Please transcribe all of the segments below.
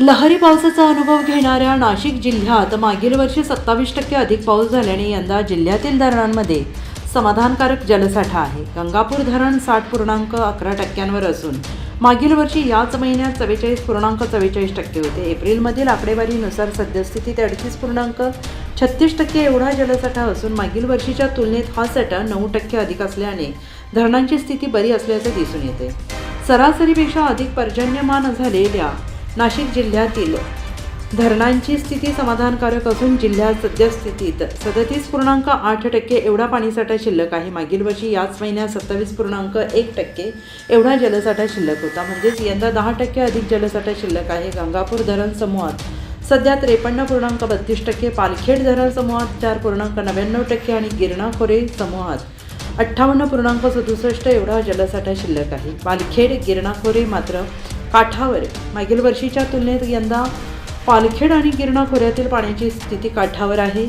लहरी पावसाचा अनुभव घेणाऱ्या नाशिक जिल्ह्यात मागील वर्षी सत्तावीस टक्के अधिक पाऊस झाल्याने यंदा जिल्ह्यातील धरणांमध्ये समाधानकारक जलसाठा आहे. गंगापूर धरण साठ पूर्णांक अकरा टक्क्यांवर असून मागील वर्षी याच महिन्यात चव्वेचाळीस पूर्णांक चव्वेचाळीस टक्के होते. एप्रिलमधील आकडेवारीनुसार सद्यस्थितीत अडतीस पूर्णांक छत्तीस टक्के एवढा जलसाठा असून मागील वर्षीच्या तुलनेत हा साठा नऊ टक्के अधिक असल्याने धरणांची स्थिती बरी असल्याचे दिसून येते. सरासरीपेक्षा अधिक पर्जन्यमान झालेल्या नाशिक जिल्ह्यातील. धरणांची स्थिती समाधानकारक असून जिल्ह्यात सद्यस्थितीत सदतीस पूर्णांक आठ टक्के एवढा पाणीसाठा शिल्लक आहे. मागील वर्षी याच महिन्यात सत्तावीस पूर्णांक एक टक्के एवढा जलसाठा शिल्लक होता. म्हणजेच यंदा दहा टक्के अधिक जलसाठा शिल्लक आहे. गंगापूर धरण समूहात सध्या त्रेपन्न पूर्णांक बत्तीस टक्के पालखेड धरण समूहात चार पूर्णांक नव्याण्णव टक्के आणि गिरणा खोरे समूहात अठ्ठावन्न पूर्णांक सदुसष्ट एवढा जलसाठा शिल्लक आहे. पालखेड गिरणाखोरे मात्र काठावर. मागील वर्षीच्या तुलनेत यंदा पालखेड आणि गिरणा खोऱ्यातील पाण्याची स्थिती काठावर आहे.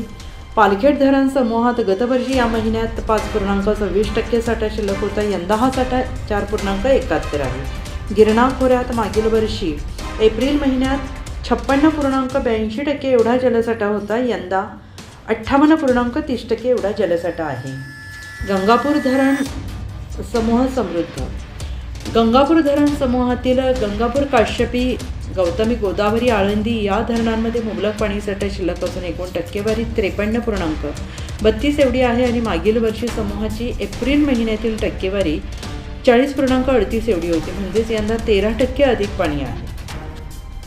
पालखेड धरण समूहात गतवर्षी या महिन्यात पाच पूर्णांक सव्वीस टक्के साठा शिल्लक होता. यंदा हा साठा चार पूर्णांक एकाहत्तर आहे. गिरणा खोऱ्यात मागील वर्षी एप्रिल महिन्यात छप्पन्न पूर्णांक ब्याऐंशी टक्के एवढा जलसाठा होता. यंदा अठ्ठावन्न पूर्णांक तीस टक्के एवढा जलसाठा आहे. गंगापूर धरण समूह समृद्ध. गंगापूर धरण समूहातील गंगापूर काश्यपी गौतमी गोदावरी आळंदी या धरणांमध्ये मुबलक पाणीसाठा शिल्लक असून एकूण टक्केवारी त्रेपन्न पूर्णांक. बत्तीस एवढी आहे आणि मागील वर्षी समूहाची एप्रिल महिन्यातील टक्केवारी चाळीस पूर्णांक अडतीस एवढी होती. म्हणजेच यंदा तेरा टक्के अधिक पाणी आहे.